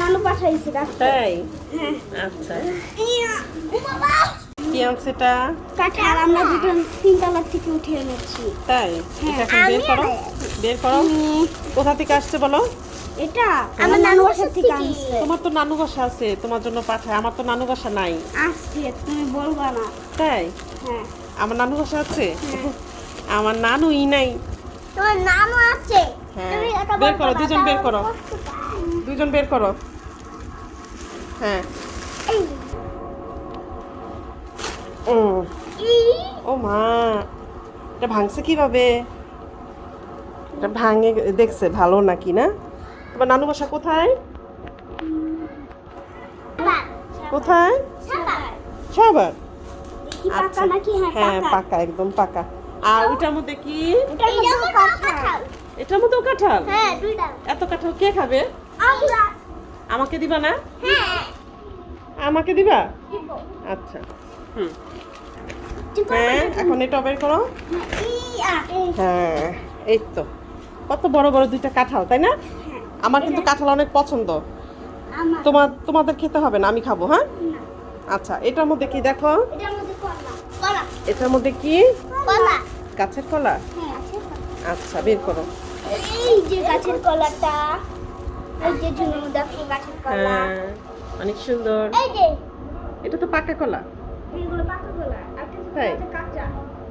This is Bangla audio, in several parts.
নানু পাঠাইছে তাই? হ্যাঁ। আচ্ছা। ও বাবা! কি আনছে এটা? কাঁঠাল আমরা দুজন তিনতলা থেকে উঠে এনেছি। তাই? এটা এখন বের করো। বের করো। কোথা থেকে আসছে বলো? এটা আমার নানু বাসা থেকে আনছে। তোমার তো নানু বাসা আছে তোমার জন্য পাঠায়। আমার তো নানু বাসা নাই। তুমি বলবা না। তাই? হ্যাঁ। আমার নানু বাসা আছে? হ্যাঁ। আমার নানুই নাই। তোমার নানু আছে? হ্যাঁ। বের করো, দুজন বের করো। দুজন বের করো। হ্যাঁ। ও। ও মা এটা ভাঙছে কীভাবে? এটা ভাঙে দেখছে ভালো নাকি না? তোমার নানু বাসা কোথায়? কোথায়। সবার। দেখি হ্যাঁ হ্যাঁ পাকা। পাকা একদম পাকা। আর ওইটার মধ্যে কি? এটার মধ্যে কাঁঠাল মধ্যেও কাঁঠাল? হ্যাঁ দুইটা। এত কাঁঠাল কে খাবে? আমরা। আমাকে দিবা না? হ্যাঁ। আমাকে দিবা? দিব। আচ্ছা। হুম। হ্যাঁ এখন এটা বের করো। হ্যাঁ এই তো। কত বড় বড় দুইটা কাঁঠাল তাই না? হ্যাঁ, আমার কিন্তু কাঁঠাল অনেক পছন্দ। আমার। তোমার তোমাদের খেতে হবে না আমি খাব হ্যাঁ? না। আচ্ছা এটার মধ্যে কি দেখো? এটার মধ্যে কলা। কলা। এটার মধ্যে কি? কলা। গাছের কলা? হ্যাঁ। কলা। আচ্ছা বের করো। এই যে গাছের কলাটা এই যে জন্য দেখো গাছের কলা। হ্যাঁ অনেক সুন্দর। এই যে। এটা তো পাকা কলা। এগুলো পাকা কলা আর কিছু তাই? কাঁচা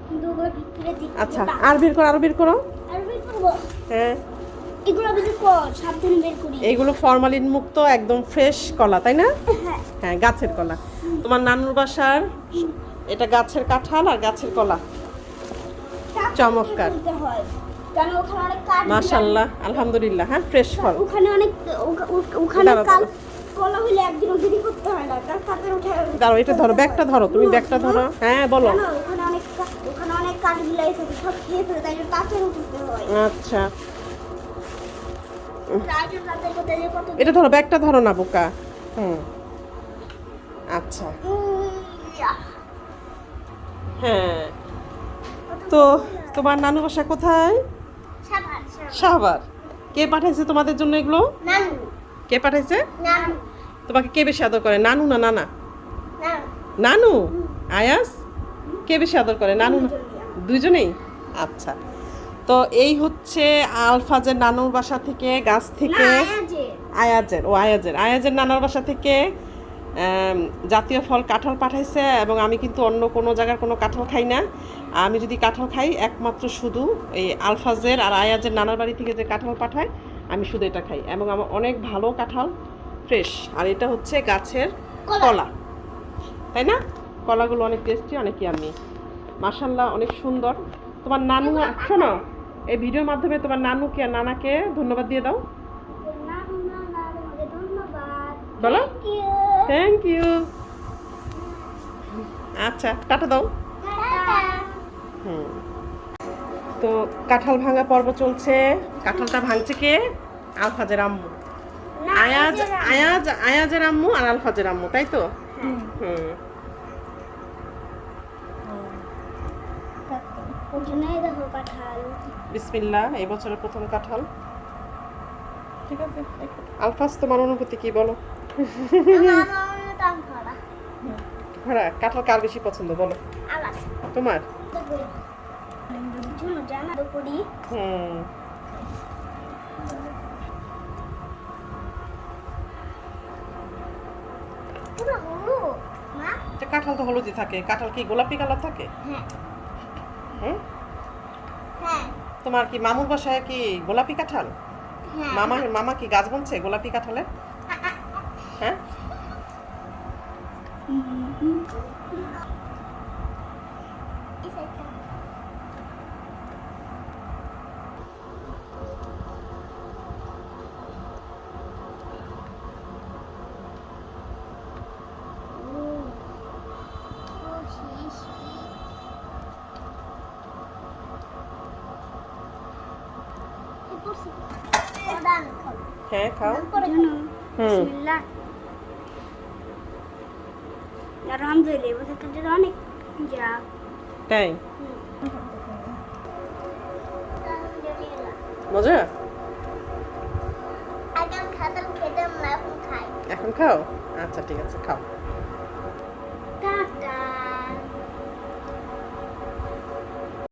কিন্তু ওগুলো ভিতরে দিকে আচ্ছা আর বের করো আর বের করো। আর বের করব? হ্যাঁ। এগুলো বের কর সাবধানে বের করি। এইগুলো ফরমালিন মুক্ত একদম ফ্রেশ কলা তাই না? হ্যাঁ। হ্যাঁ গাছের কলা। তোমার নানুর বাসার এটা গাছের কাঁঠাল আর গাছের কলা। চমৎকার। মাশাল্লাহ আলহামদুলিল্লাহ হ্যাঁ ফ্রেশ ফল। ওখানে অনেক ওখানে কাল কলা হইলে দেরি করতে হয় না উঠে দাঁড়াও এটা ধরো ব্যাগটা ধরো তুমি ব্যাগটা ধরো হ্যাঁ বলো। ওখানে অনেক ওখানে অনেক থাকে সব খেয়ে ফেলে তাই জন্য উঠতে হয়। আচ্ছা। এটা ধরো ব্যাগটা ধরো না বোকা। হুম। আচ্ছা। হ্যাঁ। তো তোমার নানু বাসা কোথায়। শাহবার কে পাঠাইছে তোমাদের জন্য এগুলো? কে পাঠাইছে? তোমাকে কে বেশি আদর করে নানু না নানা? নানু। আয়াস? কে বেশি আদর করে নানু না? দুজনেই আচ্ছা। তো এই হচ্ছে আলফাজের নানুর বাসা থেকে গাছ থেকে আয়াজের ও আয়াজের। আয়াজের নানার বাসা থেকে জাতীয় ফল কাঁঠাল পাঠাইছে এবং আমি কিন্তু অন্য কোনো জায়গার কোনো কাঁঠাল খাই না। আমি যদি কাঁঠাল খাই একমাত্র শুধু এই আলফাজের আর আয়াজের নানার বাড়ি থেকে যে কাঁঠাল পাঠায় আমি শুধু এটা খাই এবং আমার অনেক ভালো কাঁঠাল ফ্রেশ। আর এটা হচ্ছে গাছের কলা। তাই না? কলাগুলো অনেক টেস্টি অনেক আমি মার্শাল্লাহ অনেক সুন্দর। তোমার নানু শোনো এই ভিডিওর মাধ্যমে তোমার নানুকে আর নানাকে ধন্যবাদ দিয়ে দাও। বলো. থ্যাংক ইউ আচ্ছা টাটা দাও। হুম। তো কাঁঠাল ভাঙা পর্ব চলছে। কাঁঠালটা ভাঙছে কে? আলফাজের আম্মু। আয়াজ আয়াজ আয়াজের আম্মু আর আলফাজের আম্মু তাই তো? হুম। ওর জন্যই বিসমিল্লাহ এই বছরের প্রথম কাঁঠাল। ঠিক আছে আলফাজ তোমার অনুভূতি কি বলো? হ্যাঁ কাঁঠাল কার বেশি পছন্দ বলো? তোমার? হুম? যে কাঁঠাল তো হলুদই থাকে। কাঁঠাল কি গোলাপি কালার থাকে? হ্যাঁ, হ্যাঁ, তোমার কি মামুর বাসায় কি গোলাপি কাঁঠাল? হ্যাঁ। মামা মামা কি গাছ বনছে গোলাপি কাঁঠালে হ্যাঁ? হ্যাঁ খাও। ঝুনু, হুম। আলহামদুলিল্লাহ এবছর কাজের অনেক যা। তাই? মজা? এখন খাও? আচ্ছা ঠিক আছে খাও।